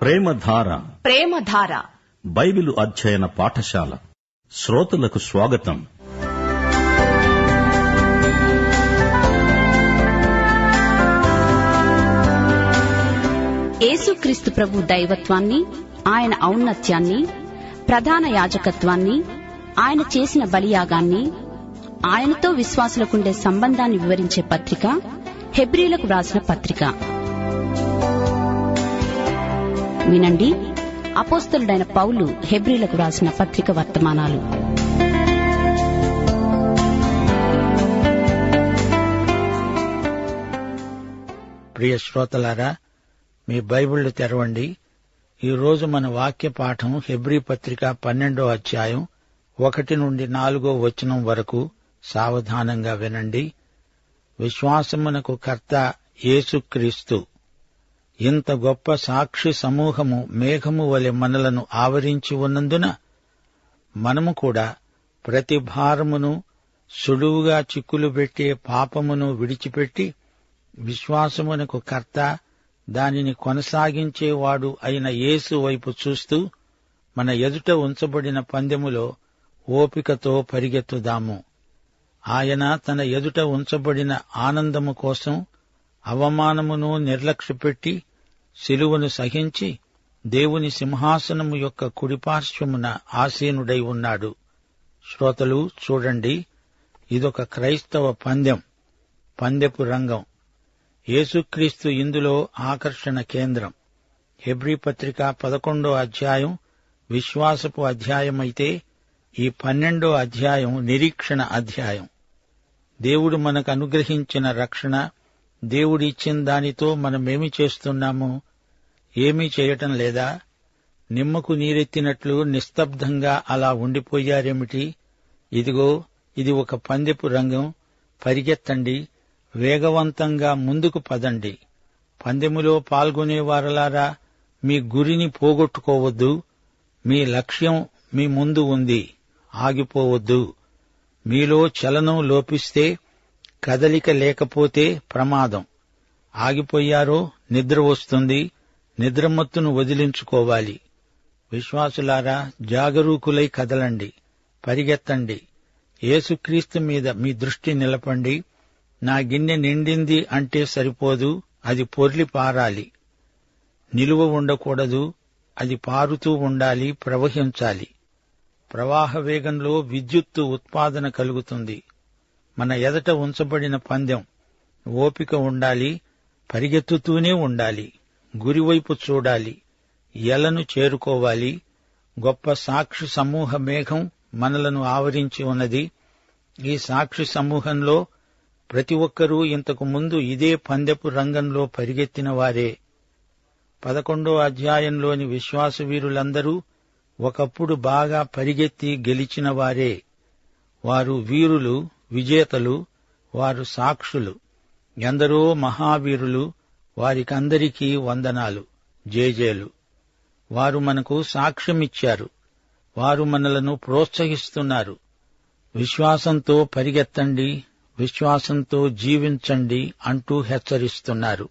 ప్రేమధార. ప్రేమధార. Bible అధ్యయన పాఠశాల. శ్రోతలకు స్వాగతం. యేసుక్రీస్తు ప్రభు దైవత్వాన్ని ఆయన ఔన్నత్యాన్ని ప్రధాన యాజకత్వాన్ని ఆయన చేసిన బలియాగాన్ని ఆయనతో విశ్వాసులకుండే సంబంధాన్ని వివరించే పత్రిక హెబ్రీలకు రాసిన పత్రిక. వినండి అపోస్తలుడైన పౌలు హెబ్రీలకు రాసిన పత్రిక వర్తమానాలు. ప్రియ శ్రోతలారా మీ బైబిళ్ళు తెరవండి. ఈరోజు మన వాక్య పాఠం హెబ్రీ పత్రిక పన్నెండో అధ్యాయం ఒకటి నుండి నాలుగో వచనం వరకు సావధానంగా వినండి. విశ్వాసమునకు కర్త యేసుక్రీస్తు. ఇంత గొప్ప సాక్షి సమూహము మేఘము వలె మనలను ఆవరించి ఉన్నందున మనము కూడా ప్రతి భారమును సులువుగా చిక్కులు పెట్టే పాపమును విడిచిపెట్టి విశ్వాసమునకు కర్త దానిని కొనసాగించేవాడు అయిన యేసు వైపు చూస్తూ మన ఎదుట ఉంచబడిన పందెములో ఓపికతో పరిగెత్తుదాము. ఆయన తన ఎదుట ఉంచబడిన ఆనందము కోసం అవమానమును నిర్లక్ష్యపెట్టి శిలువను సహించి దేవుని సింహాసనము యొక్క కుడిపార్శ్వమున ఆసీనుడై ఉన్నాడు. శ్రోతలు చూడండి. ఇదొక క్రైస్తవ పందెం పందెపు రంగం. యేసుక్రీస్తు ఇందులో ఆకర్షణ కేంద్రం. హెబ్రీ పత్రిక పదకొండో అధ్యాయం విశ్వాసపు అధ్యాయమైతే ఈ పన్నెండో అధ్యాయం నిరీక్షణ అధ్యాయం. దేవుడు మనకు అనుగ్రహించిన రక్షణ దేవుడిచ్చిన దానితో మనమేమి చేస్తున్నాము? ఏమీ చేయటం లేదా? నిమ్మకు నీరెత్తినట్లు నిస్తబ్దంగా అలా ఉండిపోయారేమిటి? ఇదిగో ఇది ఒక పందెపు రంగం. పరిగెత్తండి వేగవంతంగా ముందుకు పదండి. పందెములో పాల్గొనేవారలారా మీ గురిని పోగొట్టుకోవద్దు. మీ లక్ష్యం మీ ముందు ఉంది. ఆగిపోవద్దు. మీలో చలనం లోపిస్తే కదలిక లేకపోతే ప్రమాదం. ఆగిపోయారో నిద్ర వస్తుంది నిద్రమత్తును వదిలించుకోవాలి. విశ్వాసులారా జాగరూకులై కదలండి పరిగెత్తండి. యేసుక్రీస్తు మీద మీ దృష్టి నిలపండి. నా గిన్నె నిండింది అంటే సరిపోదు అది పొర్లి పారాలి. నిలువ ఉండకూడదు అది పారుతూ ఉండాలి ప్రవహించాలి. ప్రవాహ వేగంలో విద్యుత్తు ఉత్పాదన కలుగుతుంది. మన ఎదట ఉంచబడిన పందెం ఓపిక ఉండాలి పరిగెత్తుతూనే ఉండాలి గురివైపు చూడాలి ఎలను చేరుకోవాలి గొప్ప సాక్షి సమూహ మేఘం మనలను ఆవరించి ఉన్నది. ఈ సాక్షి సమూహంలో ప్రతి ఒక్కరూ ఇంతకు ముందు ఇదే పందెపు రంగంలో పరిగెత్తిన వారే. పదకొండో అధ్యాయంలోని విశ్వాస వీరులందరూ ఒకప్పుడు బాగా పరిగెత్తి గెలిచిన వారే. వారు వీరులు విజేతలు వారు సాక్షులు. ఎందరో మహావీరులు వారికందరికీ వందనాలు జేజేలు. వారు మనకు సాక్ష్యమిచ్చారు. వారు మనలను ప్రోత్సహిస్తున్నారు. విశ్వాసంతో పరిగెత్తండి విశ్వాసంతో జీవించండి అంటూ హెచ్చరిస్తున్నారు.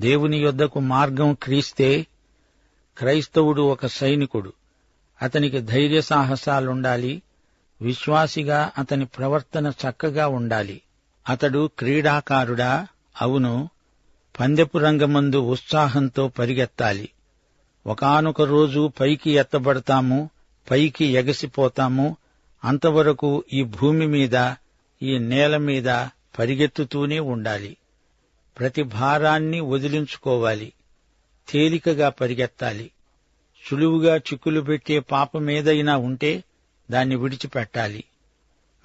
దేవుని యొద్దకు మార్గం క్రీస్తే క్రైస్తవుడు ఒక సైనికుడు. అతనికి ధైర్య సాహసాలుండాలి. విశ్వాసిగా అతని ప్రవర్తన చక్కగా ఉండాలి. అతడు క్రీడాకారుడా? అవును. పందెపు రంగమందు ఉత్సాహంతో పరిగెత్తాలి. ఒకనొక రోజు పైకి ఎత్తబడతాము పైకి ఎగసిపోతాము. అంతవరకు ఈ భూమి మీద ఈ నేల మీద పరిగెత్తుతూనే ఉండాలి. ప్రతి భారాన్ని వదిలించుకోవాలి. తేలికగా పరిగెత్తాలి. సులువుగా చిక్కులు పెట్టే పాపమేదైనా ఉంటే దాన్ని విడిచిపెట్టాలి.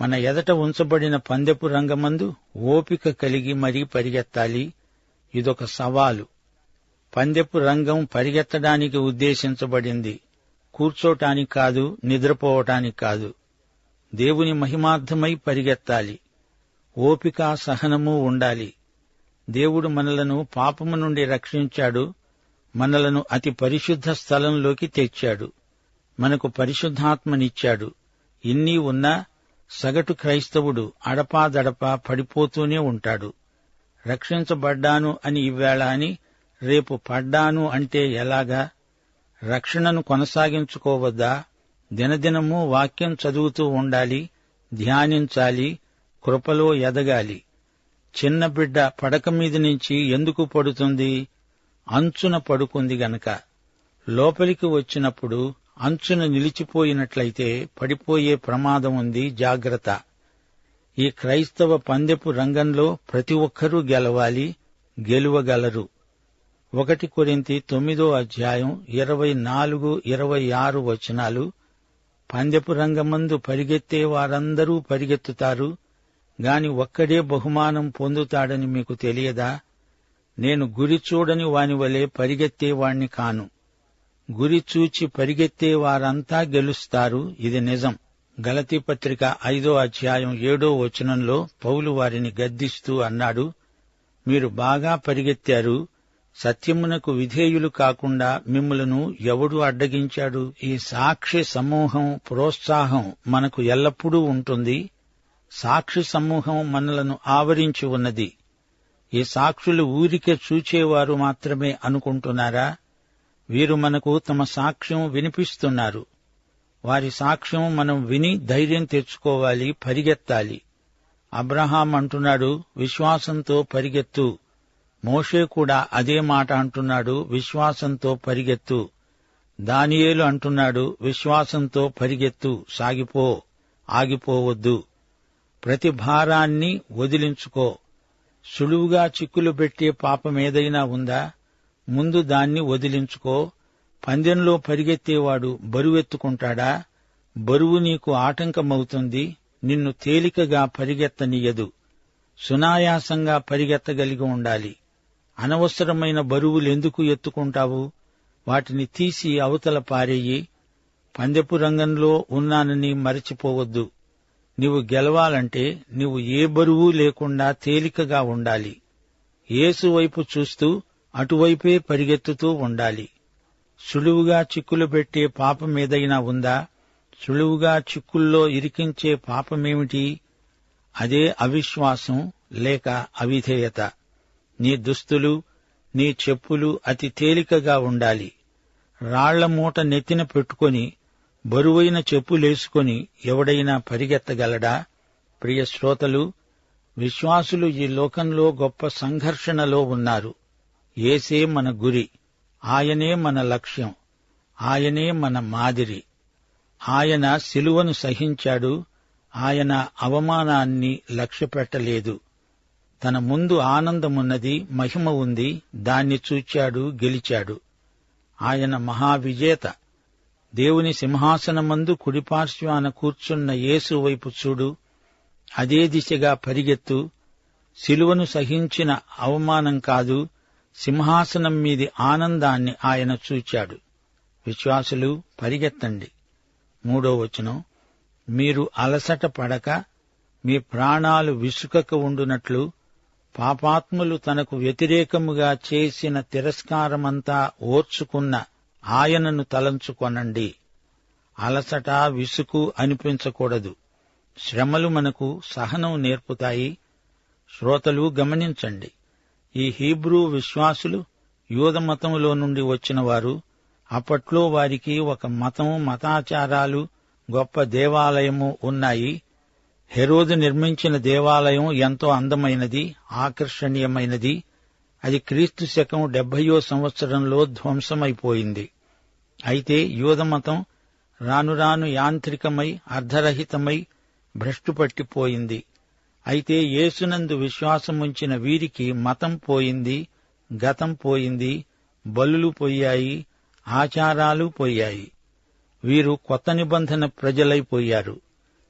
మన ఎదట ఉంచబడిన పందెపు రంగమందు ఓపిక కలిగి మరీ పరిగెత్తాలి. ఇదొక సవాలు. పందెపు రంగం పరిగెత్తడానికి ఉద్దేశించబడింది. కూర్చోటానికి కాదు నిద్రపోవటానికి కాదు. దేవుని మహిమార్థమై పరిగెత్తాలి. ఓపిక సహనము ఉండాలి. దేవుడు మనలను పాపము నుండి రక్షించాడు. మనలను అతి పరిశుద్ధ స్థలంలోకి తెచ్చాడు. మనకు పరిశుద్ధాత్మనిచ్చాడు. ఇన్ని ఉన్నా సగటు క్రైస్తవుడు అడపాదడపా పడిపోతూనే ఉంటాడు. రక్షించబడ్డాను అని ఈవేళ అని రేపు పడ్డాను అంటే ఎలాగా? రక్షణను కొనసాగించుకోవద్దా? దినదినము వాక్యం చదువుతూ ఉండాలి ధ్యానించాలి కృపలో ఎదగాలి. చిన్న బిడ్డ పడక మీద నుంచి ఎందుకు పడుతుంది? అంచున పడుకుంది గనక లోపలికి వచ్చినప్పుడు అంచున నిలిచిపోయినట్లయితే పడిపోయే ప్రమాదం ఉంది జాగ్రత్త. ఈ క్రైస్తవ పందెపు రంగంలో ప్రతి ఒక్కరూ గెలవాలి గెలువగలరు. ఒకటి కొరింతి తొమ్మిదో అధ్యాయం ఇరవై నాలుగు ఇరవై ఆరు వచనాలు. పందెపు రంగమందు పరిగెత్తే వారందరూ పరిగెత్తుతారు గాని ఒక్కడే బహుమానం పొందుతాడని మీకు తెలియదా? నేను గురి చూడని వాని వలె పరిగెత్తేవాణ్ణి కాను. గురి చూచి పరిగెత్తే వారంతా గెలుస్తారు. ఇది నిజం. గలతీ పత్రిక ఐదో అధ్యాయం ఏడో వచనంలో పౌలు వారిని గద్దిస్తూ అన్నాడు మీరు బాగా పరిగెత్తారు. సత్యమునకు విధేయులు కాకుండా మిమ్మలను ఎవడు అడ్డగించాడు? ఈ సాక్షి సమూహం ప్రోత్సాహం మనకు ఎల్లప్పుడూ ఉంటుంది. సాక్షి సమూహం మనలను ఆవరించి ఉన్నది. ఈ సాక్షులు ఊరికే చూచేవారు మాత్రమే అనుకుంటున్నారా? వీరు మనకు తమ సాక్ష్యం వినిపిస్తున్నారు. వారి సాక్ష్యం మనం విని ధైర్యం తెచ్చుకోవాలి పరిగెత్తాలి. అబ్రహాం అంటున్నాడు విశ్వాసంతో పరిగెత్తు. మోషే కూడా అదే మాట అంటున్నాడు విశ్వాసంతో పరిగెత్తు. దానియేలు అంటున్నాడు విశ్వాసంతో పరిగెత్తు. సాగిపో ఆగిపోవద్దు. ప్రతి భారాన్ని వదిలించుకో. సులువుగా చిక్కులు పెట్టే పాపం ఏదైనా ఉందా? ముందు దాన్ని వదిలించుకో. పందెంలో పరిగెత్తేవాడు బరువెత్తుకుంటాడా బరువు నీకు ఆటంకమవుతుంది. నిన్ను తేలికగా పరిగెత్తనీయదు. సునాయాసంగా పరిగెత్తగలిగి ఉండాలి. అనవసరమైన బరువులెందుకు ఎత్తుకుంటావు? వాటిని తీసి అవతల పారేయి. పందెపు రంగంలో ఉన్నానని మరచిపోవద్దు. నీవు గెలవాలంటే నీవు ఏ బరువు లేకుండా తేలికగా ఉండాలి. ఏసువైపు చూస్తూ అటువైపే పరిగెత్తుతూ ఉండాలి. సులువుగా చిక్కులు పెట్టే పాపం ఉందా? సులువుగా చిక్కుల్లో ఇరికించే పాపమేమిటి? అదే అవిశ్వాసం లేక అవిధేయత. నీ దుస్తులు నీ చెప్పులు అతి తేలికగా ఉండాలి. రాళ్ళ మూట నెత్తిన పెట్టుకొని బరువైన చెప్పులేసుకుని ఎవడైనా పరిగెత్తగలడా? ప్రియ శ్రోతలు విశ్వాసులు ఈ లోకంలో గొప్ప సంఘర్షణలో ఉన్నారు. ఏసే మన గురి ఆయనే మన లక్ష్యం ఆయనే మన మాదిరి. ఆయన శిలువను సహించాడు ఆయన అవమానాన్ని లక్ష్యపెట్టలేదు. తన ముందు ఆనందమున్నది మహిమ ఉంది దాన్ని చూచాడు గెలిచాడు. ఆయన మహావిజేత. దేవుని సింహాసనమందు కుడిపార్శ్వాన కూర్చున్న యేసు వైపు చూడు. అదే దిశగా పరిగెత్తు. శిలువను సహించిన అవమానం కాదు. సింహాసనం మీది ఆనందాన్ని ఆయన చూచాడు. విశ్వాసులు పరిగెత్తండి. మూడో వచనం. మీరు అలసట పడక మీ ప్రాణాలు విసుకక ఉండునట్లు పాపాత్ములు తనకు వ్యతిరేకముగా చేసిన తిరస్కారమంతా ఓర్చుకున్న ఆయనను తలంచుకొనండి. అలసట విసుకు అనిపించకూడదు. శ్రమలు మనకు సహనం నేర్పుతాయి. శ్రోతలు గమనించండి. ఈ హీబ్రూ విశ్వాసులు యూదమతములో నుండి వచ్చినవారు అప్పట్లో వారికి ఒక మతం మతాచారాలు గొప్ప దేవాలయము ఉన్నాయి. హెరోదు నిర్మించిన దేవాలయం ఎంతో అందమైనది ఆకర్షణీయమైనది. అది క్రీస్తు శకం డెబ్బయో సంవత్సరంలో ధ్వంసమైపోయింది. అయితే యూదమతం రానురాను యాంత్రికమై అర్ధరహితమై భ్రష్టుపట్టిపోయింది అయితే యేసునందు విశ్వాసముంచిన వీరికి మతం పోయింది గతం పోయింది బలులు పోయాయి ఆచారాలు పోయాయి. వీరు కొత్త నిబంధన ప్రజలైపోయారు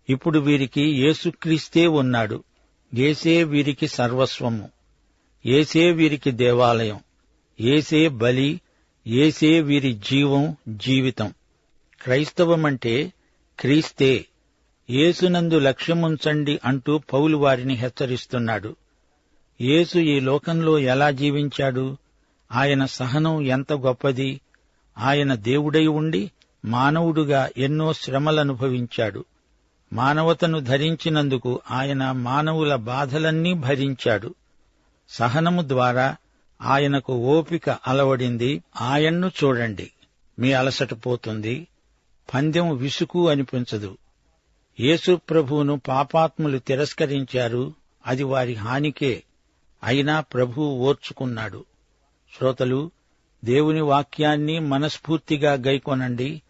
ఇప్పుడు వీరికి యేసుక్రీస్తే ఉన్నాడు. యేసే వీరికి సర్వస్వము. ఏసే వీరికి దేవాలయం ఏసే బలి ఏసే వీరి జీవం జీవితం. క్రైస్తవమంటే క్రీస్తే. ఏసునందు లక్ష్యముంచండి అంటూ పౌలు వారిని హెచ్చరిస్తున్నాడు. యేసు ఈ లోకంలో ఎలా జీవించాడు? ఆయన సహనం ఎంత గొప్పది? ఆయన దేవుడై ఉండి మానవుడుగా ఎన్నో శ్రమలనుభవించాడు. మానవతను ధరించినందుకు ఆయన మానవుల బాధలన్నీ భరించాడు. సహనము ద్వారా ఆయనకు ఓపిక అలవడింది ఆయన్ను చూడండి. మీ అలసట పోతుంది పందెం విసుకు అనిపించదు. యేసు ప్రభువును పాపాత్ములు తిరస్కరించారు అది వారి హానికే. అయినా ప్రభువు ఓర్చుకున్నాడు. శ్రోతలు దేవుని వాక్యాన్ని మనస్ఫూర్తిగా గైకొనండి.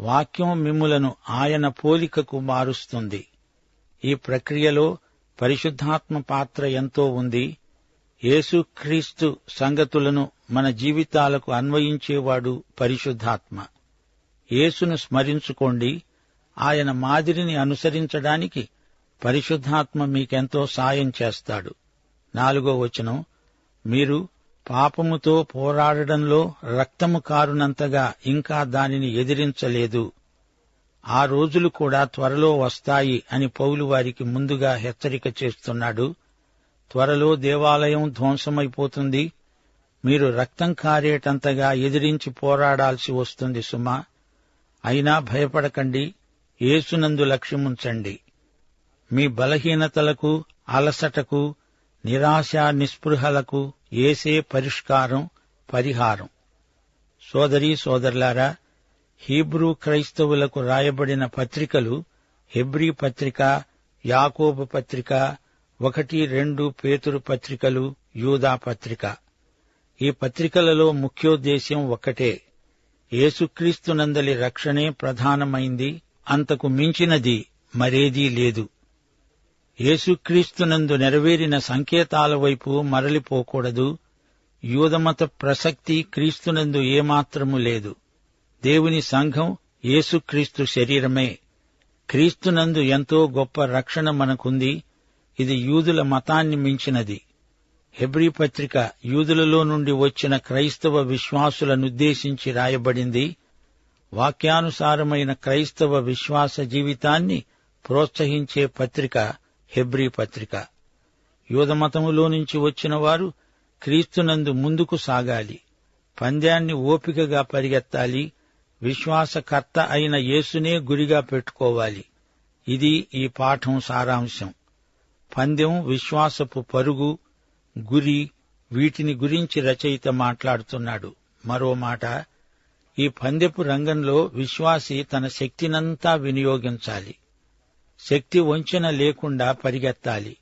వాక్యం మిమ్ములను ఆయన పోలికకు మారుస్తుంది. ఈ ప్రక్రియలో పరిశుద్ధాత్మ పాత్ర ఎంతో ఉంది. యేసుక్రీస్తు సంగతులను మన జీవితాలకు అన్వయించేవాడు పరిశుద్ధాత్మ. యేసును స్మరించుకోండి. ఆయన మాదిరిని అనుసరించడానికి పరిశుద్ధాత్మ మీకెంతో సాయం చేస్తాడు. నాలుగో వచనం మీరు పాపముతో పోరాడడంలో రక్తము కారునంతగా ఇంకా దానిని ఎదిరించలేదు. ఆ రోజులు కూడా త్వరలో వస్తాయి అని పౌలు వారికి ముందుగా హెచ్చరిక చేస్తున్నాడు. త్వరలో దేవాలయం ధ్వంసమైపోతుంది. మీరు రక్తం కారేటంతగా ఎదిరించి పోరాడాల్సి వస్తుంది సుమా. అయినా భయపడకండి. యేసునందు లక్ష్యముంచండి మీ బలహీనతలకు అలసటకు నిరాశ నిస్పృహలకు ఏసే పరిష్కారం పరిహారం. సోదరీ సోదరులారా హీబ్రూ క్రైస్తవులకు రాయబడిన పత్రికలు హెబ్రీ పత్రిక యాకోబు పత్రిక ఒకటి రెండు పేతురు పత్రికలు యూదా పత్రిక. ఈ పత్రికలలో ముఖ్యోద్దేశ్యం ఒక్కటే. యేసుక్రీస్తునందలి రక్షణే ప్రధానమైంది అంతకు మించినది మరేదీ లేదు. యేసుక్రీస్తునందు నెరవేరిన సంకేతాల వైపు మరలిపోకూడదు. యూదమత ప్రసక్తి క్రీస్తునందు ఏమాత్రము లేదు. దేవుని సంఘం యేసుక్రీస్తు శరీరమే. క్రీస్తునందు ఎంతో గొప్ప రక్షణ మనకుంది. ఇది యూదుల మతాన్ని మించినది. హెబ్రీ పత్రిక యూదులలో నుండి వచ్చిన క్రైస్తవ విశ్వాసులనుద్దేశించి రాయబడింది వాక్యానుసారమైన క్రైస్తవ విశ్వాస జీవితాన్ని ప్రోత్సహించే పత్రిక హెబ్రీ పత్రిక. యూదమతములో నుంచి వచ్చిన వారు క్రీస్తునందు ముందుకు సాగాలి పంద్యాన్ని ఓపికగా పరిగెత్తాలి విశ్వాసకర్త అయిన యేసునే గురిగా పెట్టుకోవాలి. ఇది ఈ పాఠం సారాంశం. పందెం విశ్వాసపు పరుగు గురి వీటిని గురించి రచయిత మాట్లాడుతున్నాడు. మరో మాట ఈ పందెపు రంగంలో విశ్వాసి తన శక్తినంతా వినియోగించాలి. శక్తి వంచన లేకుండా పరిగెత్తాలి.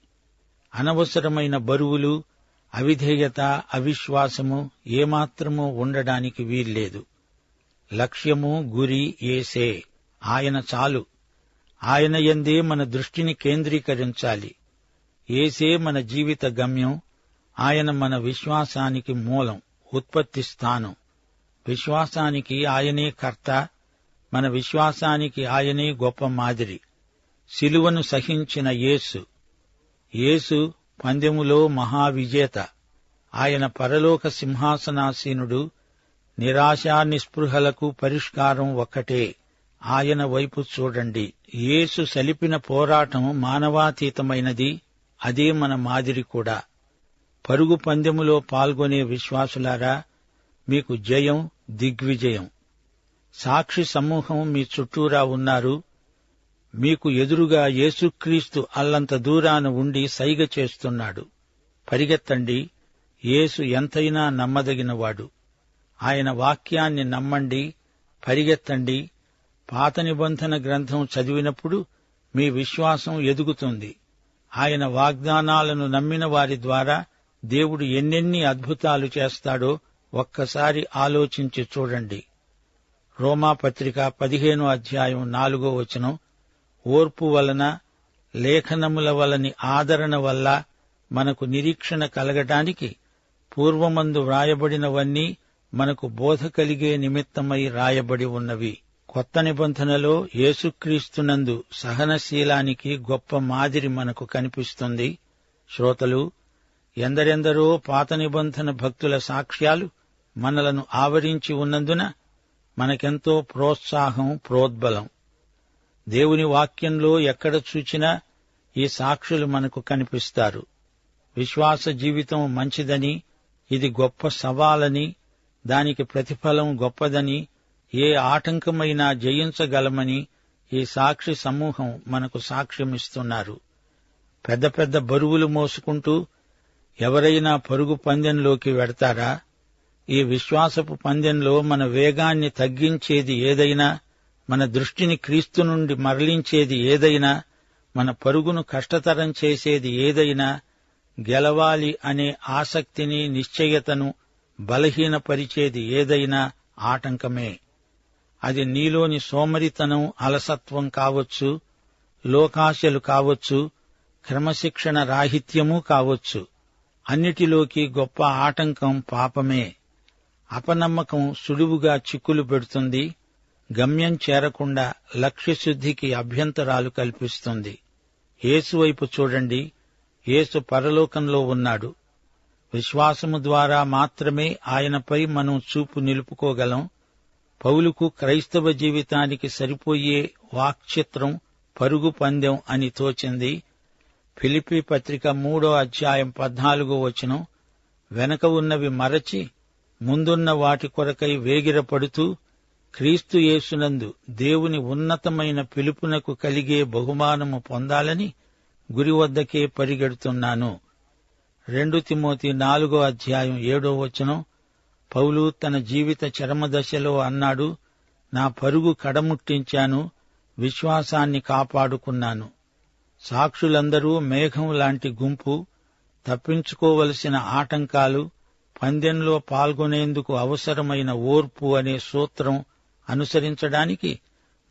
అనవసరమైన బరువులు అవిధేయత అవిశ్వాసము ఏమాత్రమూ ఉండడానికి వీల్లేదు. లక్ష్యము గురి ఏసే ఆయన చాలు. ఆయన ఎందే మన దృష్టిని కేంద్రీకరించాలి. ఏసే మన జీవిత గమ్యం ఆయన మన విశ్వాసానికి మూలం ఉత్పత్తి స్థానం. విశ్వాసానికి ఆయనే కర్త మన విశ్వాసానికి ఆయనే గొప్ప మాదిరి. శిలువను సహించిన యేసు. యేసు పందెములో మహావిజేత. ఆయన పరలోక సింహాసనాసీనుడు నిరాశా నిస్పృహలకు పరిష్కారం ఒక్కటే. ఆయన వైపు చూడండి. యేసు సలిపిన పోరాటం మానవాతీతమైనది. అదే మన మాదిరి కూడా. పరుగు పందెములో పాల్గొనే విశ్వాసులారా మీకు జయం దిగ్విజయం. సాక్షి సమూహం మీ చుట్టూరా ఉన్నారు. మీకు ఎదురుగా యేసుక్రీస్తు అల్లంత దూరాన ఉండి సైగ చేస్తున్నాడు. పరిగెత్తండి యేసు ఎంతైనా నమ్మదగినవాడు. ఆయన వాక్యాన్ని నమ్మండి పరిగెత్తండి. పాత నిబంధన గ్రంథం చదివినప్పుడు మీ విశ్వాసం ఎదుగుతుంది. ఆయన వాగ్దానాలను నమ్మిన వారి ద్వారా దేవుడు ఎన్నెన్ని అద్భుతాలు చేస్తాడో ఒక్కసారి ఆలోచించి చూడండి. రోమా పత్రిక పదిహేనో అధ్యాయం నాలుగో వచనం ఓర్పు వలన లేఖనముల వలని ఆదరణ వల్ల మనకు నిరీక్షణ కలగటానికి పూర్వమందు వ్రాయబడినవన్నీ మనకు బోధ కలిగే నిమిత్తమై రాయబడి ఉన్నవి. కొత్త నిబంధనలో యేసుక్రీస్తునందు సహనశీలానికి గొప్ప మాదిరి మనకు కనిపిస్తుంది. శ్రోతలు ఎందరెందరో పాత నిబంధన భక్తుల సాక్ష్యాలు మనలను ఆవరించి ఉన్నందున మనకెంతో ప్రోత్సాహం ప్రోద్బలం. దేవుని వాక్యంలో ఎక్కడ చూచినా ఈ సాక్షులు మనకు కనిపిస్తారు. విశ్వాస జీవితం మంచిదని ఇది గొప్ప సవాలని దానికి ప్రతిఫలం గొప్పదని ఏ ఆటంకమైనా జయించగలమని ఈ సాక్షి సమూహం మనకు సాక్ష్యమిస్తున్నారు. పెద్ద పెద్ద బరువులు మోసుకుంటూ ఎవరైనా పరుగు పందెంలోకి వెడతారా? ఈ విశ్వాసపు పందెంలో మన వేగాన్ని తగ్గించేది ఏదైనా మన దృష్టిని క్రీస్తు నుండి మరలించేది ఏదైనా మన పరుగును కష్టతరం చేసేది ఏదైనా గెలవాలి అనే ఆసక్తిని నిశ్చయతను బలహీనపరిచేది ఏదైనా ఆటంకమే. అది నీలోని సోమరితనం అలసత్వం కావచ్చు లోకాశలు కావచ్చు క్రమశిక్షణ రాహిత్యమూ కావచ్చు. అన్నిటిలోకి గొప్ప ఆటంకం పాపమే. అపనమ్మకం సులువుగా చిక్కులు పెడుతుంది గమ్యం చేరకుండా లక్ష్యశుద్ధికి అభ్యంతరాలు కల్పిస్తుంది. ఏసువైపు చూడండి యేసు పరలోకంలో ఉన్నాడు. విశ్వాసము ద్వారా మాత్రమే ఆయనపై మనం చూపు నిలుపుకోగలం పౌలుకు క్రైస్తవ జీవితానికి సరిపోయే వాక్చిత్రం పరుగు పందెం అని తోచింది. ఫిలిపి పత్రిక మూడో అధ్యాయం పద్నాలుగో వచనం వెనక ఉన్నవి మరచి ముందున్న వాటి కొరకై వేగిరపడుతూ క్రీస్తు యేసునందు దేవుని ఉన్నతమైన పిలుపునకు కలిగే బహుమానము పొందాలని గురి వద్దకే పరిగెడుతున్నాను. రెండు తిమోతి నాలుగో అధ్యాయం ఏడో వచనం పౌలు తన జీవిత చరమదశలో అన్నాడు నా పరుగు కడముట్టించాను విశ్వాసాన్ని కాపాడుకున్నాను. సాక్షులందరూ మేఘం లాంటి గుంపు తప్పించుకోవలసిన ఆటంకాలు పందెంలో పాల్గొనేందుకు అవసరమైన ఓర్పు అనే సూత్రం అనుసరించడానికి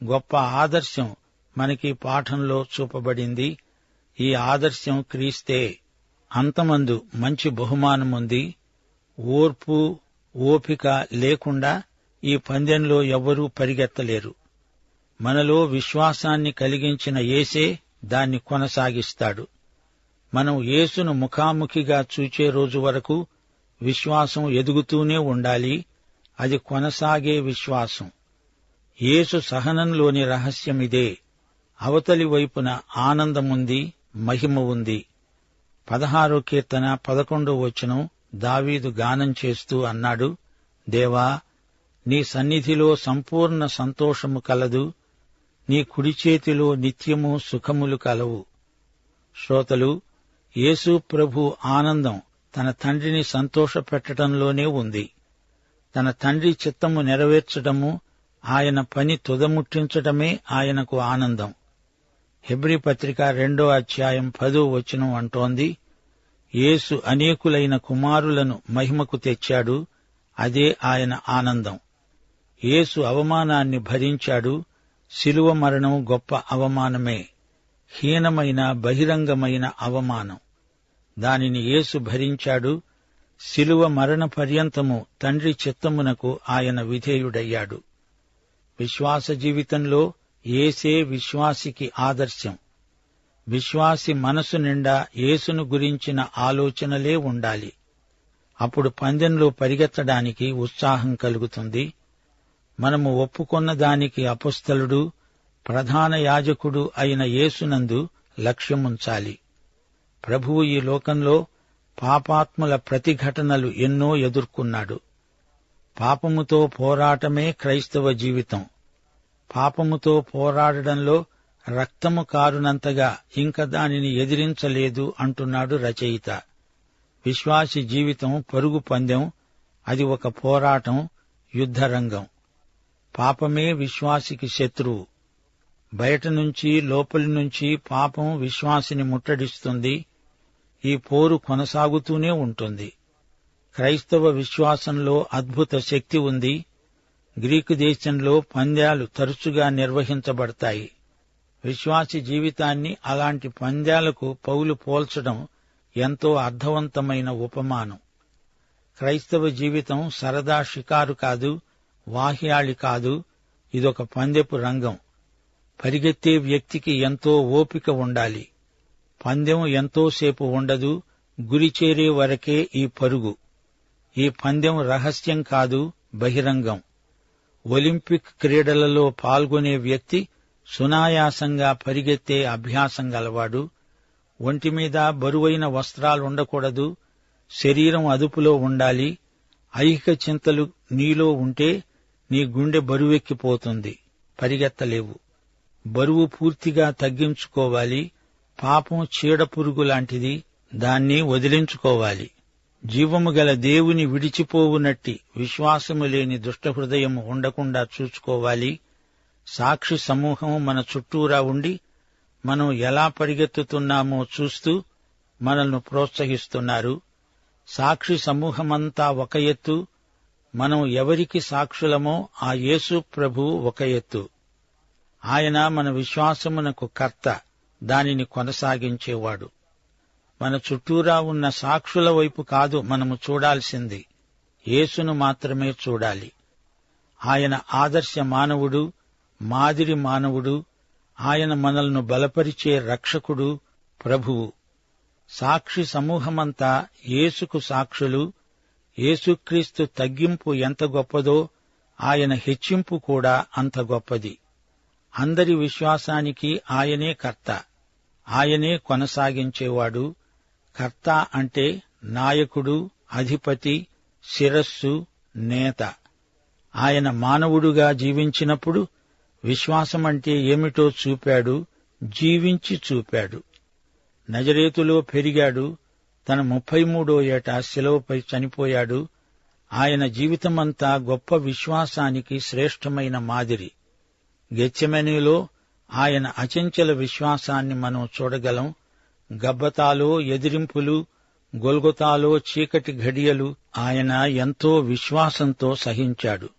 గొప్ప ఆదర్శం మనకి పాఠంలో చూపబడింది. ఈ ఆదర్శం క్రీస్తే. అంతమందు మంచి బహుమానముంది. ఓర్పు ఓపిక లేకుండా ఈ పందెంలో ఎవ్వరూ పరిగెత్తలేరు. మనలో విశ్వాసాన్ని కలిగించిన యేసే దాన్ని కొనసాగిస్తాడు. మనం యేసును ముఖాముఖిగా చూచే రోజు వరకు విశ్వాసం ఎదుగుతూనే ఉండాలి. అది కొనసాగే విశ్వాసం. యేసు సహనంలోని రహస్యమిదే అవతలి వైపున ఆనందముంది మహిమ ఉంది. పదహారో కీర్తన పదకొండో వచనం దావీదు గానం చేస్తూ అన్నాడు దేవా నీ సన్నిధిలో సంపూర్ణ సంతోషము కలదు నీ కుడి చేతిలో నిత్యము సుఖములు కలవు. శ్రోతలు యేసు ప్రభు ఆనందం తన తండ్రిని సంతోషపెట్టడంలోనే ఉంది. తన తండ్రి చిత్తము నెరవేర్చడము ఆయన పని తుదముట్టించటమే ఆయనకు ఆనందం. హెబ్రి పత్రిక రెండో అధ్యాయం పదో వచనం అంటోంది యేసు అనేకులైన కుమారులను మహిమకు తెచ్చాడు. అదే ఆయన ఆనందం. యేసు అవమానాన్ని భరించాడు. శిలువ మరణం గొప్ప అవమానమే. హీనమైన బహిరంగమైన అవమానం. దానిని యేసు భరించాడు. శిలువ మరణ పర్యంతము తండ్రి చిత్తమునకు ఆయన విధేయుడయ్యాడు. విశ్వాస జీవితంలో ఏసే విశ్వాసికి ఆదర్శం. విశ్వాసి మనసు నిండా యేసును గురించిన ఆలోచనలే ఉండాలి. అప్పుడు పందెంలో పరిగెత్తడానికి ఉత్సాహం కలుగుతుంది. మనము ఒప్పుకొన్న దానికి అపుస్తలుడు ప్రధాన యాజకుడు అయిన యేసునందు లక్ష్యముంచాలి. ప్రభువు ఈ లోకంలో పాపాత్ముల ప్రతిఘటనలు ఎన్నో ఎదుర్కొన్నాడు. పాపముతో పోరాటమే క్రైస్తవ జీవితం. పాపముతో పోరాడడంలో రక్తము కారునంతగా ఇంక దానిని ఎదిరించలేదు అంటున్నాడు రచయిత. విశ్వాసి జీవితం పరుగు పందెం అది ఒక పోరాటం యుద్ధరంగం. పాపమే విశ్వాసికి శత్రువు. బయట నుంచి లోపలి నుంచి పాపం విశ్వాసిని ముట్టడిస్తుంది. ఈ పోరు కొనసాగుతూనే ఉంటుంది. క్రైస్తవ విశ్వాసంలో అద్భుత శక్తి ఉంది. గ్రీకు దేశంలో పంద్యాలు తరచుగా నిర్వహించబడతాయి. విశ్వాసి జీవితాన్ని అలాంటి పంద్యాలకు పౌలు పోల్చడం ఎంతో అర్థవంతమైన ఉపమానం. క్రైస్తవ జీవితం సరదా షికారు కాదు వాహ్యాళి కాదు ఇదొక పందెపు రంగం. పరిగెత్తే వ్యక్తికి ఎంతో ఓపిక ఉండాలి. పందెం ఎంతోసేపు ఉండదు గురి చేరే వరకే ఈ పరుగు. ఈ పందెం రహస్యం కాదు బహిరంగం. ఒలింపిక్ క్రీడలలో పాల్గొనే వ్యక్తి సునాయాసంగా పరిగెత్తే అభ్యాసం గలవాడు ఒంటిమీద బరువైన వస్త్రాలుండకూడదు శరీరం అదుపులో ఉండాలి ఐహిక చింతలు నీలో ఉంటే నీ గుండె బరువెక్కిపోతుంది పరిగెత్తలేవు. బరువు పూర్తిగా తగ్గించుకోవాలి పాపం చీడపురుగు లాంటిది దాన్ని వదిలించుకోవాలి. జీవము గల దేవుని విడిచిపోవునట్టి విశ్వాసము లేని దుష్టహృదయము ఉండకుండా చూసుకోవాలి సాక్షి సమూహం మన చుట్టూరా ఉండి మనం ఎలా పరిగెత్తుతున్నామో చూస్తూ మనల్ని ప్రోత్సహిస్తున్నారు. సాక్షి సమూహమంతా ఒక ఎత్తు మనం ఎవరికి సాక్షులమో ఆ యేసు ప్రభు ఒక ఎత్తు. ఆయన మన విశ్వాసమునకు కర్త దానిని కొనసాగించేవాడు. మన చుట్టూరా ఉన్న సాక్షుల వైపు కాదు మనము చూడాల్సింది. యేసును మాత్రమే చూడాలి. ఆయన ఆదర్శ మానవుడు మాదిరి మానవుడు ఆయన మనల్ని బలపరిచే రక్షకుడు ప్రభువు. సాక్షి సమూహమంతా యేసుకు సాక్షులు. యేసుక్రీస్తు తగ్గింపు ఎంత గొప్పదో ఆయన హెచ్చింపు కూడా అంత గొప్పది. అందరి విశ్వాసానికి ఆయనే కర్త. ఆయనే కొనసాగించేవాడు. కర్త అంటే నాయకుడు అధిపతి శిరస్సు నేత. ఆయన మానవుడుగా జీవించినప్పుడు విశ్వాసమంటే ఏమిటో చూపాడు జీవించి చూపాడు. నజరేతులో పెరిగాడు తన ముప్పై మూడో ఏట శిలవపై చనిపోయాడు. ఆయన జీవితమంతా గొప్ప విశ్వాసానికి శ్రేష్టమైన మాదిరి. గెచ్చమెనీలో ఆయన అచంచల విశ్వాసాన్ని మనం చూడగలం. గబ్బతాలో ఎదిరింపులు గొల్గొతాలో చీకటి ఘడియలు ఆయన ఎంతో విశ్వాసంతో సహించాడు.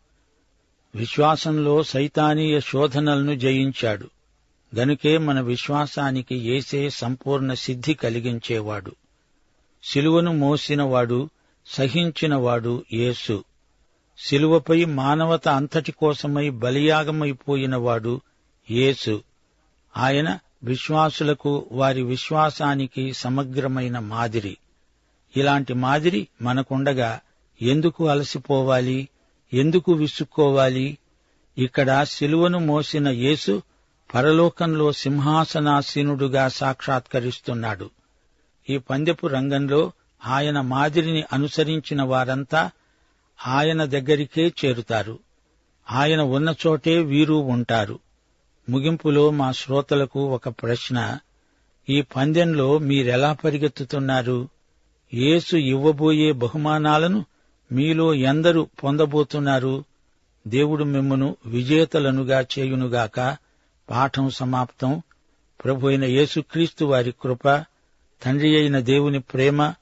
విశ్వాసంలో సైతానీయ శోధనలను జయించాడు. గనుకే మన విశ్వాసానికి ఏసే సంపూర్ణ సిద్ధి కలిగించేవాడు. శిలువను మోసినవాడు సహించినవాడు యేసు. శిలువపై మానవత అంతటి కోసమై బలియాగమైపోయినవాడు యేసు. ఆయన విశ్వాసులకు వారి విశ్వాసానికి సమగ్రమైన మాదిరి. ఇలాంటి మాదిరి మనకుండగా ఎందుకు అలసిపోవాలి? ఎందుకు విసుక్కోవాలి? ఇక్కడ శిలువను మోసిన యేసు పరలోకంలో సింహాసనాసీనుడుగా సాక్షాత్కరిస్తున్నాడు. ఈ పందెపు రంగంలో ఆయన మాదిరిని అనుసరించిన వారంతా ఆయన దగ్గరికే చేరుతారు. ఆయన ఉన్న చోటే వీరు ఉంటారు. ముగింపులో మా శ్రోతలకు ఒక ప్రశ్న. ఈ పందెంలో మీరెలా పరిగెత్తుతున్నారు? యేసు ఇవ్వబోయే బహుమానాలను మీలో ఎందరు పొందబోతున్నారు దేవుడు మిమ్మను విజేతలనుగా చేయునుగాక పాఠం సమాప్తం. ప్రభు అయిన యేసుక్రీస్తు వారి కృప తండ్రి అయిన దేవుని ప్రేమ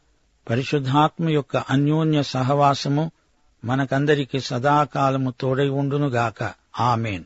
పరిశుద్ధాత్మ యొక్క అన్యోన్య సహవాసము మనకందరికీ సదాకాలము తోడై ఉండునుగాక. ఆమెన్.